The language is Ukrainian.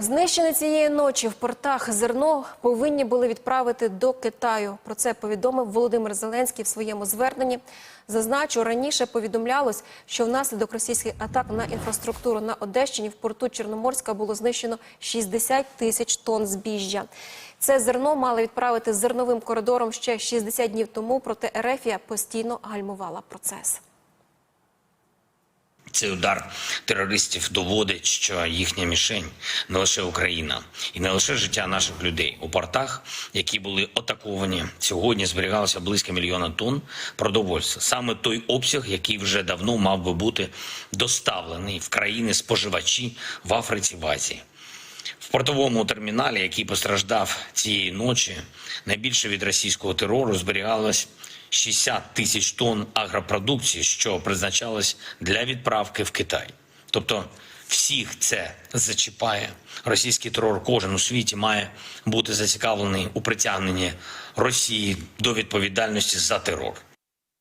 Знищене цієї ночі в портах зерно повинні були відправити до Китаю. Про це повідомив Володимир Зеленський в своєму зверненні. Зазначу, раніше повідомлялось, що внаслідок російських атак на інфраструктуру на Одещині в порту Чорноморська було знищено 60 тисяч тонн збіжжя. Це зерно мали відправити зерновим коридором ще 60 днів тому, проте Ерефія постійно гальмувала процес. Цей удар терористів доводить, що їхня мішень не лише Україна і не лише життя наших людей у портах, які були атаковані. Сьогодні зберігалося близько мільйона тонн продовольства. Саме той обсяг, який вже давно мав би бути доставлений в країни споживачі в Африці в Азії. В портовому терміналі, який постраждав цієї ночі, найбільше від російського терору зберігалось 60 тисяч тонн агропродукції, що призначалось для відправки в Китай. Тобто всіх це зачіпає. Російський терор кожен у світі має бути зацікавлений у притягненні Росії до відповідальності за терор.